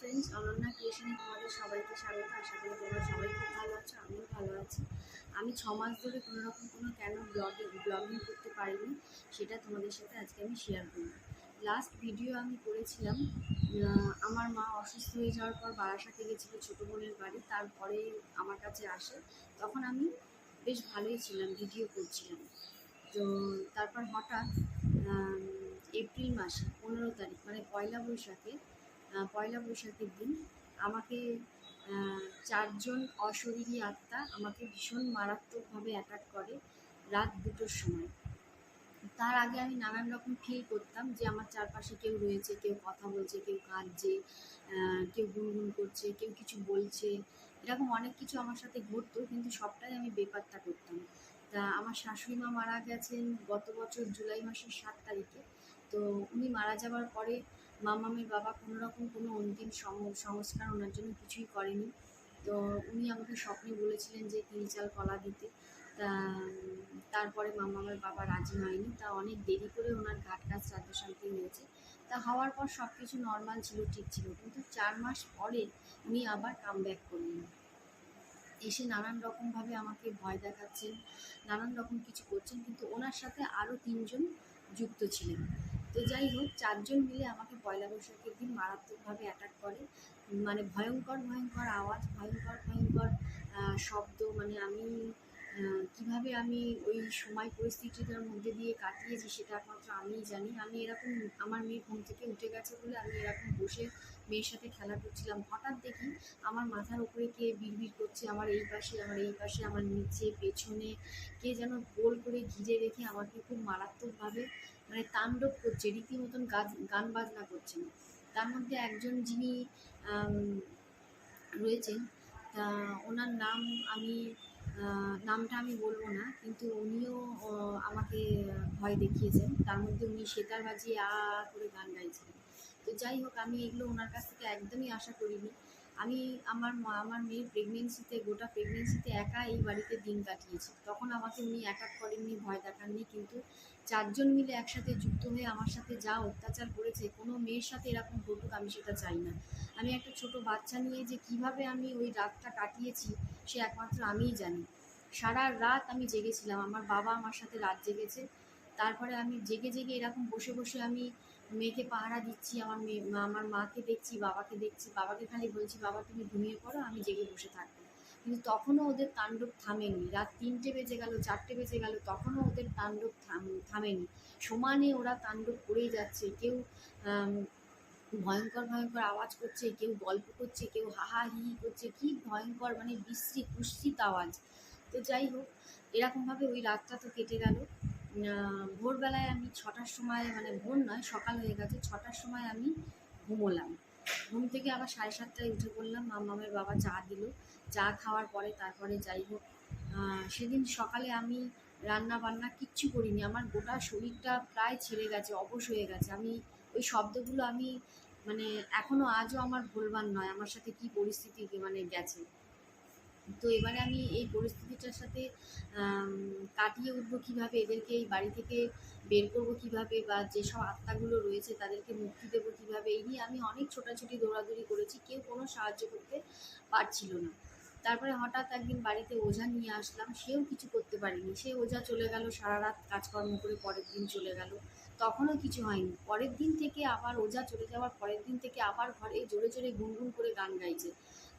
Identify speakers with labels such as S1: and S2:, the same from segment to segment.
S1: Friends Ananya ক্রিয়েশনে তোমাদের সবাইকে স্বাগত। আশা করি তোমরা সবাই খুব ভালো আছো, আমিও ভালো আছি। আমি ছ মাস ধরে কোনো রকম কোনো কেন ব্লগে ব্লগিং করতে পারিনি, সেটা তোমাদের সাথে আজকে আমি শেয়ার করব। লাস্ট ভিডিও আমি করেছিলাম আমার মা অসুস্থ হয়ে যাওয়ার পর বারাসাতে গেছিল ছোটো বোনের বাড়ি, তারপরে আমার কাছে আসে। তখন আমি বেশ ভালোই ছিলাম ভিডিও করছিলাম। তো তারপর হঠাৎ এপ্রিল মাসে, পনেরো তারিখ মানে পয়লা বৈশাখে পয়লা বৈশাখের দিন আমাকে চারজন অশরীরী আত্মা আমাকে ভীষণ মারাত্মকভাবে অ্যাটাক করে রাত দুটোর সময়। তার আগে আমি নানান রকম ফিল করতাম যে আমার চারপাশে কেউ রয়েছে, কেউ কথা বলছে, কেউ কাঁদছে কেউ গুনগুন করছে, কেউ কিছু বলছে। এরকম অনেক কিছু আমার সাথে ঘটতো, কিন্তু সবটাই আমি বেপাত্তা করতাম। তা আমার শাশুড়ি মা মারা গেছেন গত বছর জুলাই মাসের সাত তারিখে। তো উনি মারা যাওয়ার পরে মামামের বাবা কোনো রকম কোনো অন্তিম সংস্কার ওনার জন্য কিছুই করেনি। তো উনি আমাকে স্বপ্নে বলেছিলেন যে তিল চাল কলা দিতে। তা, তারপরে মামামের বাবা রাজি হয়নি। তা অনেক দেরি করে ওনার ঘাট কাজ শ্রাদ্ধ শান্তি হয়েছে। তা হওয়ার পর সব কিছু নর্মাল ছিল, ঠিক ছিল। কিন্তু চার মাস পরে উনি আবার কাম ব্যাক করলেন। এসে নানান রকমভাবে আমাকে ভয় দেখাচ্ছেন, নানান রকম কিছু করছেন। কিন্তু ওনার সাথে আরও তিনজন যুক্ত ছিলেন। তো যাই হোক, চারজন মিলে আমাকে পয়লা বৈশাখের দিন মারাত্মকভাবে অ্যাটাক করে। মানে ভয়ঙ্কর ভয়ঙ্কর আওয়াজ, ভয়ঙ্কর ভয়ঙ্কর শব্দ। মানে আমি কীভাবে আমি ওই সময় পরিস্থিতিটার মধ্যে দিয়ে কাটিয়েছি সেটা একমাত্র আমিই জানি। আমি এরকম, আমার মেয়ে ঘুম থেকে উঠে গেছে বলে আমি এরকম বসে মেয়ের সাথে খেলা করছিলাম। হঠাৎ দেখি আমার মাথার উপরে কে বিড়বিড় করছে, আমার এই পাশে, আমার এই পাশে, আমার নিচে, পেছনে, কে যেন গোল করে ঘিরে রেখে আমাকে খুব মারাত্মকভাবে মানে তাণ্ডব করছে রীতিমতন গান গান বাজনা করছেন তার মধ্যে একজন যিনি রয়েছেন, তা ওনার নাম আমি নামটা আমি বলব না, কিন্তু উনিও আমাকে ভয় দেখিয়েছেন। তার মধ্যে উনি সেতার বাজিয়ে আ, করে গান গাইছিলেন। তো যাই হোক, আমি এগুলো ওনার কাছ থেকে একদমই আশা করিনি। আমি আমার আমার মেয়ের প্রেগনেন্সিতে গোটা প্রেগনেন্সিতে একা এই বাড়িতে দিন কাটিয়েছি। তখন আমাকে উনি অ্যাটাক করেননি, ভয় দেখাননি, কিন্তু চারজন মিলে একসাথে যুক্ত হয়ে আমার সাথে যা অত্যাচার করেছে, কোনো মেয়ের সাথে এরকম ঘটুক আমি সেটা চাই না। আমি একটা ছোট বাচ্চা নিয়ে যে কীভাবে আমি ওই রাতটা কাটিয়েছি, সে একমাত্র আমিই জানি। সারা রাত আমি জেগেছিলাম, আমার বাবা আমার সাথে রাত জেগেছে। তারপরে আমি জেগে জেগে এরকম বসে বসে আমি মেয়েকে পাহারা দিচ্ছি, আমার মেয়ে আমার মাকে দেখছি, বাবাকে দেখছি, বাবাকে খালি বলছি, বাবা, তুমি ঘুমিয়ে পড়ো, আমি জেগে বসে থাকব। কিন্তু তখনও ওদের তাণ্ডব থামেনি। রাত তিনটে বেজে গেল, চারটে বেজে গেল, তখনও ওদের তাণ্ডব থাম- থামেনি। সমানে ওরা তাণ্ডব করেই যাচ্ছে। কেউ ভয়ঙ্কর ভয়ঙ্কর আওয়াজ করছে, কেউ গল্প করছে, কেউ হাহা হি করছে, কি ভয়ঙ্কর মানে বিশ্রী কুশ্চিত আওয়াজ। তো যাই হোক, এরকমভাবে ওই রাতটা তো কেটে গেল। ভোরবেলায় আমি ছটার সময় মানে ভোর নয়, সকাল হয়ে গেছে, ছটার সময় আমি ঘুমোলাম। ঘুম থেকে আবার সাড়ে সাতটায় উঠে পড়লাম মামামের বাবা চা দিল। চা খাওয়ার পরে তারপরে যাই হোক সেদিন সকালে আমি রান্না বান্না কিচ্ছু করিনি। আমার গোটা শরীরটা প্রায় ছেড়ে গেছে, অবশ হয়ে গেছে। আমি ওই শব্দগুলো আমি মানে এখনও আজও আমার ভুলবার নয়, আমার সাথে কি পরিস্থিতি মানে গেছে। তো এবারে আমি এই পরিস্থিতিটার সাথে কাটিয়ে উঠবো কীভাবে? এদেরকে এই বাড়ি থেকে বের করব কীভাবে? বা যেসব আত্মাগুলো রয়েছে তাদেরকে মুক্তি দেবো কীভাবে? এই নিয়ে আমি অনেক ছোটাছুটি, দৌড়াদৌড়ি করেছি। কেউ কোনো সাহায্য করতে পারছিল না। তারপরে হঠাৎ একদিন বাড়িতে ওঝা নিয়ে আসলাম। সেও কিছু করতে পারেনি। সে ওঝা চলে গেল, সারা রাত কাজকর্ম করে পরের দিন চলে গেল। তখনও কিছু হয়নি। পরের দিন থেকে আবার ওঝা চলে যাওয়ার পরের দিন থেকে আবার ঘরে জোরে জোরে গুনগুন করে গান গাইছে।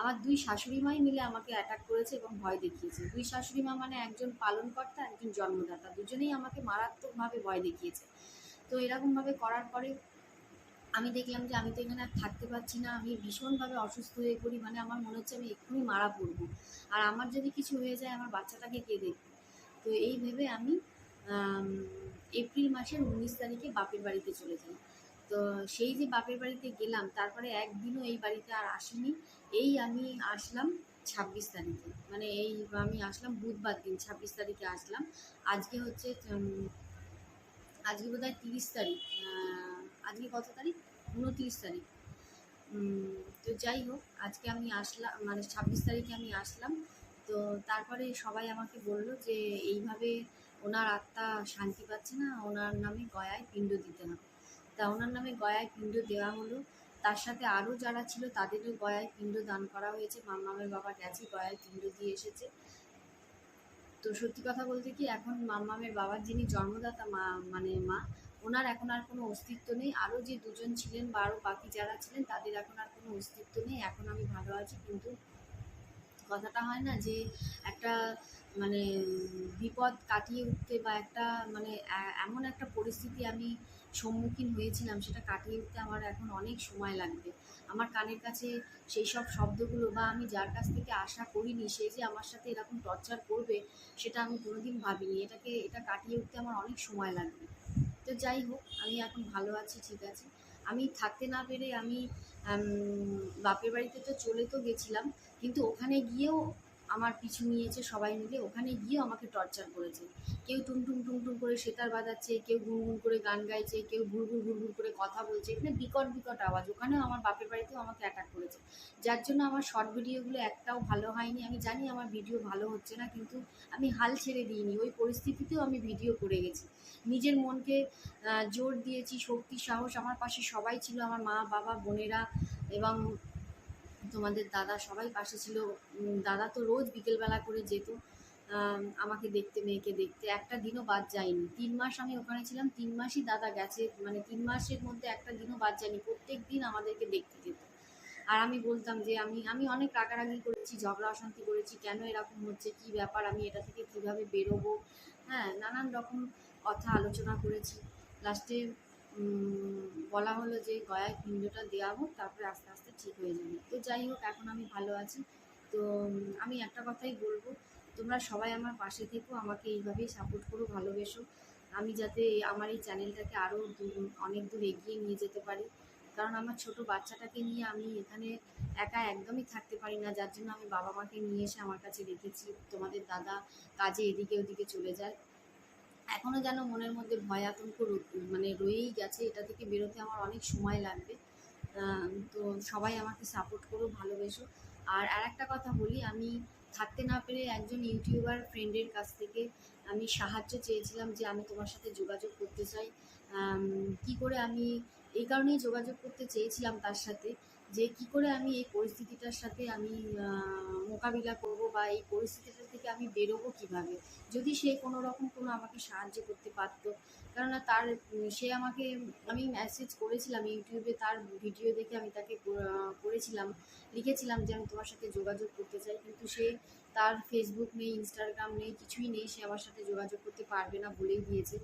S1: আমার দুই শাশুড়ি মাই মিলে আমাকে অ্যাটাক করেছে এবং ভয় দেখিয়েছে। দুই শাশুড়ি মা মানে একজন পালনকর্তা, একজন জন্মদাতা। দুজনেই আমাকে মারাত্মকভাবে ভয় দেখিয়েছে। তো এরকমভাবে করার পরে আমি দেখলাম যে আমি তো এখানে আর থাকতে পারছি না, আমি ভীষণভাবে অসুস্থ হয়ে পড়ি মানে আমার মনে হচ্ছে আমি এক্ষুনি মারা পড়ব। আর আমার যদি কিছু হয়ে যায়, আমার বাচ্চাটাকে কে দেখবে? তো এই ভেবে আমি, এপ্রিল মাসের উনিশ তারিখে বাপের বাড়িতে চলে যাই। তো সেই যে বাপের বাড়িতে গেলাম, তারপরে একদিনও এই বাড়িতে আর আসিনি। এই আমি আসলাম ছাব্বিশ তারিখে। মানে এই আমি আসলাম বুধবার দিন, ছাব্বিশ তারিখে আসলাম। আজকে হচ্ছে আজকে বোধ হয় তিরিশ তারিখ আজকে কত তারিখ? উনত্রিশ তারিখ। তো যাই হোক, আজকে আমি আসলাম মানে ছাব্বিশ তারিখে আমি আসলাম। তো তারপরে সবাই আমাকে বলল যে, এইভাবে ওনার আত্মা শান্তি পাচ্ছে না, ওনার নামে গয়ায় পিণ্ড দিতে হবে। তা ওনার নামে গয়ায় পিণ্ড দেওয়া হলো। তার সাথে আরও যারা ছিল তাদেরও গয়ায় পিণ্ড দান করা হয়েছে। মাম্মামের বাবা গেছে, গয়ায় পিণ্ড দিয়ে এসেছে। তো সত্যি কথা বলতে কি, এখন মাম্মামের বাবার যিনি জন্মদাতা, মা মানে মা, ওনার এখন আর কোনো অস্তিত্ব নেই। আরও যে দুজন ছিলেন বা আরও বাকি যারা ছিলেন, তাদের এখন আর কোনো অস্তিত্ব নেই। এখন আমি ভালো আছি, কিন্তু কথাটা হয় না যে একটা মানে বিপদ কাটিয়ে উঠতে বা একটা মানে এমন একটা পরিস্থিতি আমি সম্মুখীন হয়েছিলাম, সেটা কাটিয়ে উঠতে আমার এখন অনেক সময় লাগবে। আমার কানের কাছে সেই সব শব্দগুলো বা আমি যার কাছ থেকে আশা করিনি, সে যে আমার সাথে এরকম টর্চার করবে, সেটা আমি কোনোদিন ভাবিনি। এটাকে, এটা কাটিয়ে উঠতে আমার অনেক সময় লাগবে। তো যাই হোক, আমি এখন ভালো আছি, ঠিক আছে। আমি থাকতে না পেরে আমি বাপের বাড়িতে তো চলে তো গেছিলাম কিন্তু ওখানে গিয়েও আমার পিছু নিয়েছে সবাই মিলে। ওখানে গিয়েও আমাকে টর্চার করেছে। কেউ টুনটুন টুনটুন করে সেতার বাজাচ্ছে, কেউ গুনগুন করে গান গাইছে, কেউ ঘুরঘুর ঘুরঘুর করে কথা বলছে। এখানে বিকট বিকট আওয়াজ। ওখানেও আমার বাপের বাড়িতেও আমাকে অ্যাটাক করেছে। যার জন্য আমার শর্ট ভিডিওগুলো একটাও ভালো হয়নি। আমি জানি আমার ভিডিও ভালো হচ্ছে না, কিন্তু আমি হাল ছেড়ে দিইনি। ওই পরিস্থিতিতেও আমি ভিডিও করে গেছি। নিজের মনকে জোর দিয়েছি, শক্তি, সাহস। আমার পাশে সবাই ছিল। আমার মা, বাবা, বোনেরা এবং তোমাদের দাদা সবাই পাশে ছিল। দাদা তো রোজ বিকেলবেলা করে যেত। আমাকে দেখতে, মেয়েকে দেখতে। একটা দিনও বাদ যায়নি। তিন মাস আমি ওখানে ছিলাম। তিন মাসই দাদা গেছে। মানে তিন মাসের মধ্যে একটা দিনও বাদ যায়নি। প্রত্যেক দিন আমাদেরকে দেখতে যেত। আর আমি বলতাম যে, আমি আমি অনেক রাগারাগি করেছি, ঝগড়া, অশান্তি করেছি। কেন এরকম হচ্ছে? কি ব্যাপার? আমি এটা থেকে কীভাবে বেরোবো? হ্যাঁ নানান রকম কথা আলোচনা করেছি। লাস্টে বলা হলো যে গয়ায় পিণ্ডটা দেওয়া হোক তারপরে আস্তে আস্তে ঠিক হয়ে যাবে। তো যাই হোক, এখন আমি ভালো আছি। তো আমি একটা কথাই বলব, তোমরা সবাই আমার পাশে থেকো, আমাকে এইভাবেই সাপোর্ট করো, ভালোবেসো। আমি যাতে আমার এই চ্যানেলটাকে আরও অনেক দূর এগিয়ে নিয়ে যেতে পারি। কারণ আমার ছোট বাচ্চাটাকে নিয়ে আমি এখানে একা একদমই থাকতে পারি না, যার জন্য আমি বাবা মাকে নিয়ে এসে আমার কাছে রেখেছি। তোমাদের দাদা কাজে এদিকে ওদিকে চলে যায়। এখনও যেন মনের মধ্যে ভয় আতঙ্ক মানে রয়েই গেছে, এটা থেকে বেরোতে আমার অনেক সময় লাগবে। তো সবাই আমাকে সাপোর্ট করো, ভালোবেসো। আর আর একটা কথা বলি, আমি থাকতে না পেরে একজন ইউটিউবার ফ্রেন্ডের কাছ থেকে আমি সাহায্য চেয়েছিলাম যে আমি তোমার সাথে যোগাযোগ করতে চাই। কি করে আমি এই কারণেই যোগাযোগ করতে চেয়েছিলাম তার সাথে। যে কি করে আমি এই পরিস্থিতিটার সাথে আমি মোকাবিলা করব বা এই পরিস্থিতিটা থেকে আমি বেরোবো কীভাবে? যদি সে কোনো রকম কোনো আমাকে সাহায্য করতে পারতো, কেননা তার, সে আমাকে, আমি মেসেজ করেছিলাম ইউটিউবে, তার ভিডিও দেখে আমি তাকে করেছিলাম, লিখেছিলাম যে আমি তোমার সাথে যোগাযোগ করতে চাই, কিন্তু সে তার ফেসবুক নেই ইনস্টাগ্রাম নেই, কিছুই নেই, সে আমার সাথে যোগাযোগ করতে পারবে না বলেই দিয়েছে।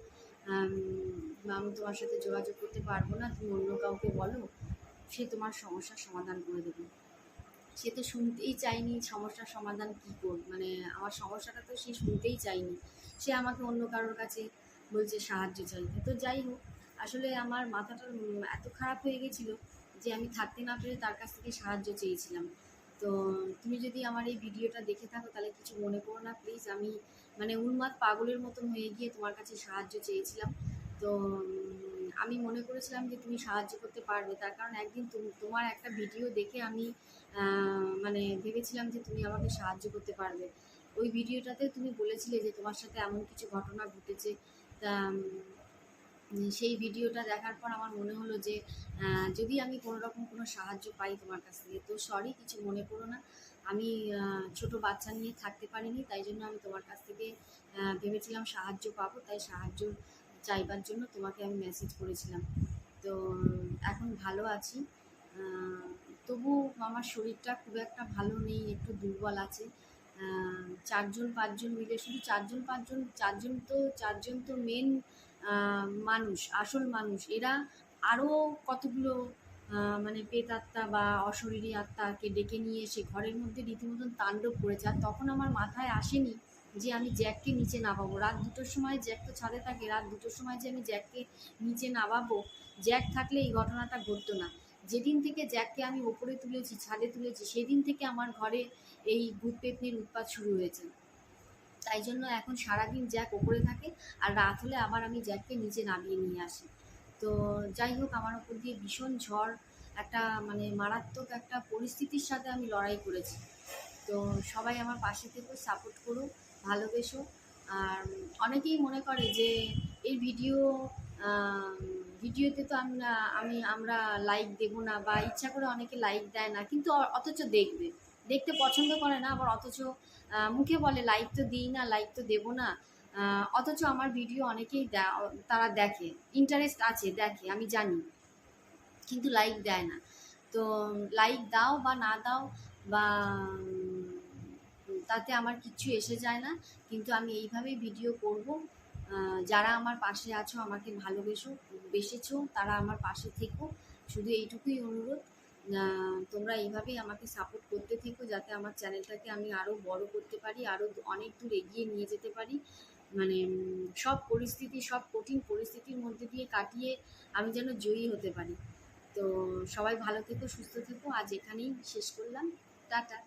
S1: আমি তোমার সাথে যোগাযোগ করতে পারব না, তুমি অন্য কাউকে বলো সে তোমার সমস্যার সমাধান করে দেবে। সে তো শুনতেই চায়নি সমস্যার সমাধান কী কর মানে আমার সমস্যাটা তো সে শুনতেই চায়নি। সে আমাকে অন্য কারোর কাছে বলছে সাহায্য চাইতে। তো যাই হোক, আসলে আমার মাথাটা এত খারাপ হয়ে গেছিল যে আমি থাকতে না পেরে তার কাছ থেকে সাহায্য চেয়েছিলাম। তো তুমি যদি আমার এই ভিডিওটা দেখে থাকো, তাহলে কিছু মনে করো না প্লিজ আমি মানে উন্মাদ পাগলের মতন হয়ে গিয়ে তোমার কাছে সাহায্য চেয়েছিলাম। তো আমি মনে করেছিলাম যে তুমি সাহায্য করতে পারবে। তার কারণ একদিন তুম- তোমার একটা ভিডিও দেখে আমি মানে ভেবেছিলাম যে তুমি আমাকে সাহায্য করতে পারবে। ওই ভিডিওটাতে তুমি বলেছিলে যে তোমার সাথে এমন কিছু ঘটনা ঘটেছে। তা সেই ভিডিওটা দেখার পর আমার মনে হলো যে যদি আমি কোনো রকম কোনো সাহায্য পাই তোমার কাছ থেকে, তো সরি কিছু মনে করো না। আমি ছোট বাচ্চা নিয়ে থাকতে পারিনি, তাই জন্য আমি তোমার কাছ থেকে ভেবেছিলাম সাহায্য পাবো। তাই সাহায্য চাইবার জন্য তোমাকে আমি মেসেজ করেছিলাম। তো এখন ভালো আছি। তবু আমার শরীরটা খুব একটা ভালো নেই, একটু দুর্বল আছে। চারজন, পাঁচজন মিলে, শুধু চারজন, পাঁচজন, চারজন তো চারজন তো মেন মানুষ, আসল মানুষ। এরা আরও কতগুলো মানে পেতাত্মা বা অশরীরী আত্মাকে ডেকে নিয়ে এসে ঘরের মধ্যে রীতিমতন তাণ্ডব করেছে আর তখন আমার মাথায় আসেনি যে আমি জ্যাককে নিচে নামাবো। রাত দুটোর সময় জ্যাক তো ছাদে থাকে, রাত দুটোর সময় যে আমি জ্যাককে নিচে নামাবো, জ্যাক থাকলে এই ঘটনাটা ঘটতো না। যেদিন থেকে জ্যাককে আমি ওপরে তুলেছি, ছাদে তুলেছি, সেদিন থেকে আমার ঘরে এই ভূত পেতনির উৎপাত শুরু হয়েছে। তাই জন্য এখন সারাদিন জ্যাক ওপরে থাকে আর রাত হলে আবার আমি জ্যাককে নিচে নামিয়ে নিয়ে আসি। তো যাই হোক, আমার ওপর দিয়ে ভীষণ ঝড়, একটা মানে মারাত্মক একটা পরিস্থিতির সাথে আমি লড়াই করেছি। তো সবাই আমার পাশে থেকে সাপোর্ট করো, ভালোবেসো। আর অনেকেই মনে করে যে এই ভিডিও ভিডিওতে তো আমরা, আমি, আমরা লাইক দেবো না বা ইচ্ছা করে অনেকে লাইক দেয় না, কিন্তু অথচ দেখবে। দেখতে পছন্দ করে না, আবার অথচ মুখে বলে লাইক তো দিই না লাইক তো দেবো না। অথচ আমার ভিডিও অনেকেই তারা দেখে ইন্টারেস্ট আছে, দেখে, আমি জানি। কিন্তু লাইক দেয় না। তো লাইক দাও বা না দাও বা তাতে আমার কিচ্ছু এসে যায় না। কিন্তু আমি এইভাবেই ভিডিও করব। যারা আমার পাশে আছো, আমাকে ভালোবেসো, বেসেছো, তারা আমার পাশে থেকো। শুধু এইটুকুই অনুরোধ তোমরা এইভাবেই আমাকে সাপোর্ট করতে থেকো, যাতে আমার চ্যানেলটাকে আমি আরও বড় করতে পারি আরও অনেক দূর এগিয়ে নিয়ে যেতে পারি। মানে সব পরিস্থিতি, সব কঠিন পরিস্থিতির মধ্যে দিয়ে কাটিয়ে আমি যেন জয়ী হতে পারি। তো সবাই ভালো থেকো, সুস্থ থেকো। আজ এখানেই শেষ করলাম। টাটা।